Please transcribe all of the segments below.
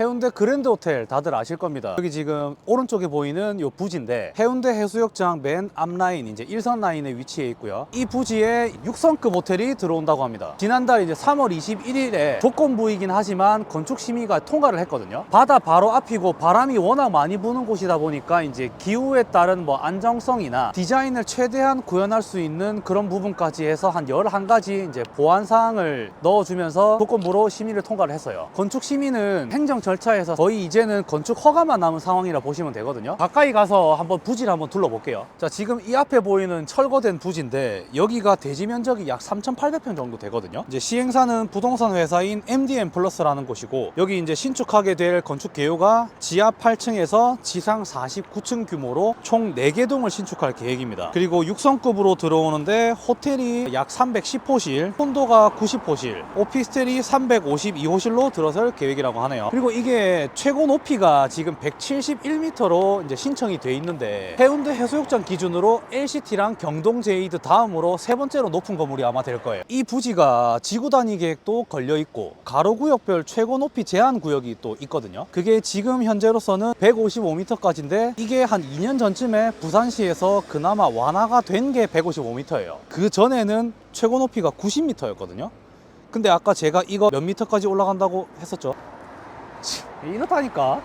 해운대 그랜드 호텔 다들 아실 겁니다. 여기 지금 오른쪽에 보이는 요 부지인데 해운대 해수욕장 맨 앞라인 이제 1선 라인에 위치해 있고요. 이 부지에 6성급 호텔이 들어온다고 합니다. 지난달 이제 3월 21일에 조건부이긴 하지만 건축 심의가 통과를 했거든요. 바다 바로 앞이고 바람이 워낙 많이 부는 곳이다 보니까 이제 기후에 따른 뭐 안정성이나 디자인을 최대한 구현할 수 있는 그런 부분까지 해서 한 11가지 이제 보완 사항을 넣어주면서 조건부로 심의를 통과를 했어요. 건축 심의는 행정 절차에서 거의 이제는 건축 허가만 남은 상황이라 보시면 되거든요. 가까이 가서 한번 부지를 한번 둘러볼게요. 자, 지금 이 앞에 보이는 철거된 부지인데 여기가 대지 면적이 약 3,800평 정도 되거든요. 이제 시행사는 부동산 회사인 MDM 플러스라는 곳이고 여기 이제 신축하게 될 건축 개요가 지하 8층에서 지상 49층 규모로 총 4개 동을 신축할 계획입니다. 그리고 6성급으로 들어오는데 호텔이 약 310호실, 콘도가 90호실, 오피스텔이 352호실로 들어설 계획이라고 하네요. 그리고 이게 최고 높이가 지금 171m로 이제 신청이 돼 있는데 해운대 해수욕장 기준으로 LCT랑 경동 제이드 다음으로 세 번째로 높은 건물이 아마 될 거예요. 이 부지가 지구 단위 계획도 걸려 있고 가로 구역별 최고 높이 제한 구역이 또 있거든요. 그게 지금 현재로서는 155m까지인데 이게 한 2년 전쯤에 부산시에서 그나마 완화가 된 게 155m예요. 그 전에는 최고 높이가 90m였거든요. 근데 아까 제가 이거 몇 미터까지 올라간다고 했었죠? 치, 이렇다니까.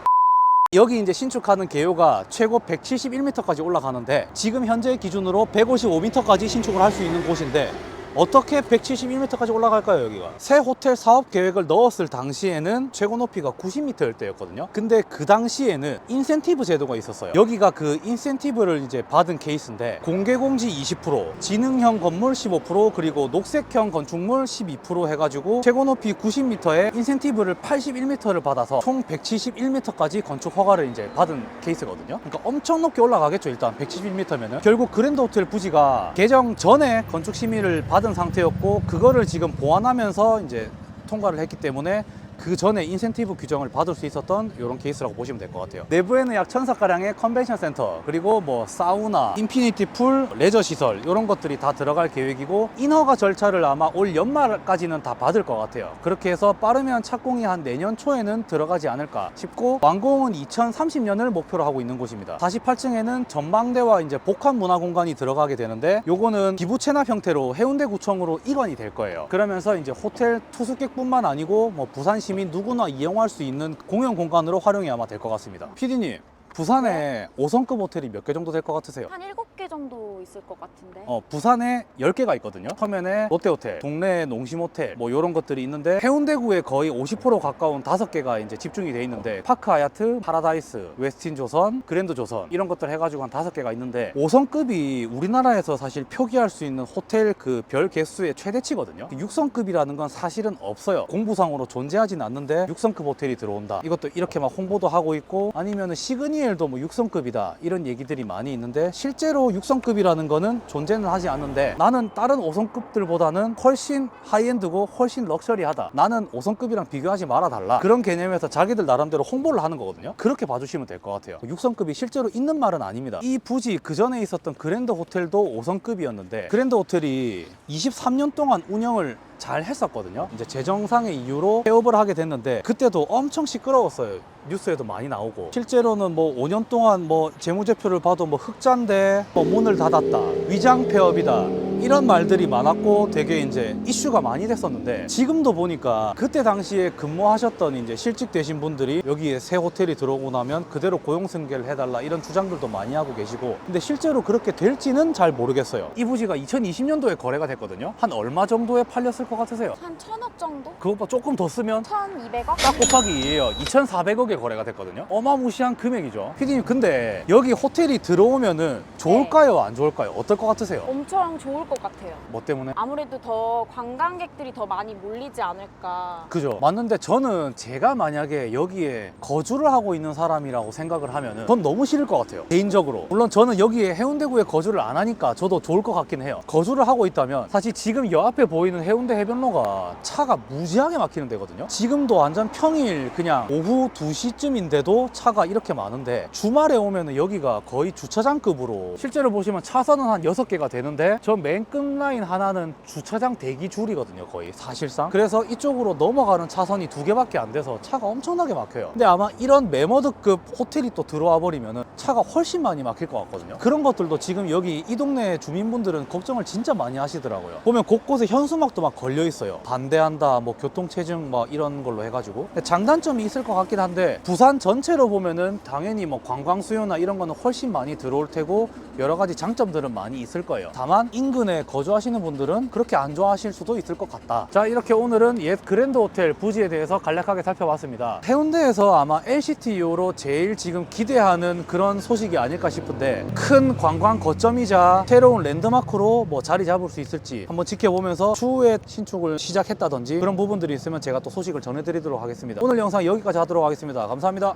여기 이제 신축하는 개요가 최고 171m까지 올라가는데 지금 현재 기준으로 155m까지 신축을 할 수 있는 곳인데 어떻게 171m까지 올라갈까요 여기가? 새 호텔 사업 계획을 넣었을 당시에는 최고 높이가 90m일 때였거든요. 근데 그 당시에는 인센티브 제도가 있었어요. 여기가 그 인센티브를 이제 받은 케이스인데 공개공지 20% 지능형 건물 15% 그리고 녹색형 건축물 12% 해가지고 최고 높이 90m에 인센티브를 81m를 받아서 총 171m까지 건축 허가를 이제 받은 케이스거든요. 그러니까 엄청 높게 올라가겠죠 일단. 171m면은. 결국 그랜드 호텔 부지가 개정 전에 건축 심의를 받은 상태였고 그거를 지금 보완하면서 이제 통과를 했기 때문에 그 전에 인센티브 규정을 받을 수 있었던 이런 케이스라고 보시면 될 것 같아요. 내부에는 약 천사가량의 컨벤션 센터 그리고 뭐 사우나, 인피니티 풀, 레저 시설 이런 것들이 다 들어갈 계획이고 인허가 절차를 아마 올 연말까지는 다 받을 것 같아요. 그렇게 해서 빠르면 착공이 한 내년 초에는 들어가지 않을까 싶고 완공은 2030년을 목표로 하고 있는 곳입니다. 48층에는 전망대와 이제 복합 문화 공간이 들어가게 되는데 요거는 기부 체납 형태로 해운대 구청으로 일원이 될 거예요. 그러면서 이제 호텔 투숙객뿐만 아니고 뭐 부산 시민 누구나 이용할 수 있는 공용 공간으로 아마 될것 같습니다. PD님, 부산에 5성급 호텔이 몇 개 정도 될 것 같으세요? 한 7개 정도 있을 것 같은데. 어, 부산에 10개가 있거든요. 서면에 롯데호텔, 동네 농심호텔, 뭐 이런 것들이 있는데 해운대구에 거의 50% 가까운 5개가 이제 집중이 돼 있는데 파크 하얏트, 파라다이스, 웨스틴 조선, 그랜드 조선 이런 것들 해가지고 한 5개가 있는데 5성급이 우리나라에서 사실 표기할 수 있는 호텔 그 별 개수의 최대치거든요. 6성급이라는 건 사실은 없어요. 공부상으로 존재하진 않는데 6성급 호텔이 들어온다. 이것도 이렇게 막 홍보도 하고 있고 아니면 시그니엘 도뭐 6성급이다 이런 얘기들이 많이 있는데 실제로 6성급이라는 거는 존재는 하지 않는데 나는 다른 5성급들보다는 훨씬 하이엔드고 훨씬 럭셔리하다. 나는 5성급이랑 비교하지 말아 달라. 그런 개념에서 자기들 나름대로 홍보를 하는 거거든요. 그렇게 봐주시면 될 것 같아요. 6성급이 실제로 있는 말은 아닙니다. 이 부지 그 전에 있었던 그랜드 호텔도 5성급이었는데 그랜드 호텔이 23년 동안 운영을 잘 했었거든요. 이제 재정상의 이유로 폐업을 하게 됐는데 그때도 엄청 시끄러웠어요. 뉴스에도 많이 나오고 실제로는 뭐 5년 동안 뭐 재무제표를 봐도 뭐 흑자인데 뭐 문을 닫았다 위장 폐업이다 이런 말들이 많았고 되게 이제 이슈가 많이 됐었는데 지금도 보니까 그때 당시에 근무하셨던 이제 실직 되신 분들이 여기에 새 호텔이 들어오고 나면 그대로 고용 승계를 해달라 이런 주장들도 많이 하고 계시고 근데 실제로 그렇게 될지는 잘 모르겠어요 이 부지가 2020년도에 거래가 됐거든요 한 얼마 정도에 팔렸을 것 같으세요? 한 천억 정도? 그것보다 조금 더 쓰면 1200억? 딱 곱하기 2예요 2,400억에 거래가 됐거든요 어마무시한 금액이죠 피디님 근데 여기 호텔이 들어오면은 좋을까요 안 좋을까요 어떨 것 같으세요? 엄청 좋을 것 같아요. 뭐 때문에? 아무래도 더 관광객들이 더 많이 몰리지 않을까. 그죠 맞는데 저는 제가 만약에 여기에 거주를 하고 있는 사람이라고 생각을 하면은 전 너무 싫을 것 같아요 개인적으로 물론 저는 여기에 해운대구에 거주를 안 하니까 저도 좋을 것 같긴 해요 거주를 하고 있다면 사실 지금 여 앞에 보이는 해운대 해변로가 차가 무지하게 막히는 데거든요 지금도 완전 평일 그냥 오후 2시 시쯤인데도 차가 이렇게 많은데 주말에 오면은 여기가 거의 주차장급으로 실제로 보시면 차선은 한 6개가 되는데 저 맨끝 라인 하나는 주차장 대기 줄이거든요 거의 사실상. 그래서 이쪽으로 넘어가는 차선이 두 개밖에 안 돼서 차가 엄청나게 막혀요. 근데 아마 이런 메머드급 호텔이 또 들어와 버리면은 차가 훨씬 많이 막힐 것 같거든요. 그런 것들도 지금 여기 이 동네 주민분들은 걱정을 진짜 많이 하시더라고요. 보면 곳곳에 현수막도 막 걸려 있어요. 반대한다 뭐 교통체증 뭐 이런 걸로 해가지고. 장단점이 있을 것 같긴 한데 부산 전체로 보면은 당연히 뭐 관광 수요나 이런 거는 훨씬 많이 들어올 테고 여러 가지 장점들은 많이 있을 거예요. 다만 인 근에 거주하시는 분들은 그렇게 안 좋아하실 수도 있을 것 같다. 자 이렇게 오늘은 옛 그랜드 호텔 부지에 대해서 간략하게 살펴봤습니다. 해운대에서 아마 LCTU로 제일 지금 기대하는 그런 소식이 아닐까 싶은데 큰 관광 거점이자 새로운 랜드마크로 뭐 자리 잡을 수 있을지 한번 지켜보면서 추후에 신축을 시작했다든지 그런 부분들이 있으면 제가 또 소식을 전해드리도록 하겠습니다. 오늘 영상 여기까지 하도록 하겠습니다. 감사합니다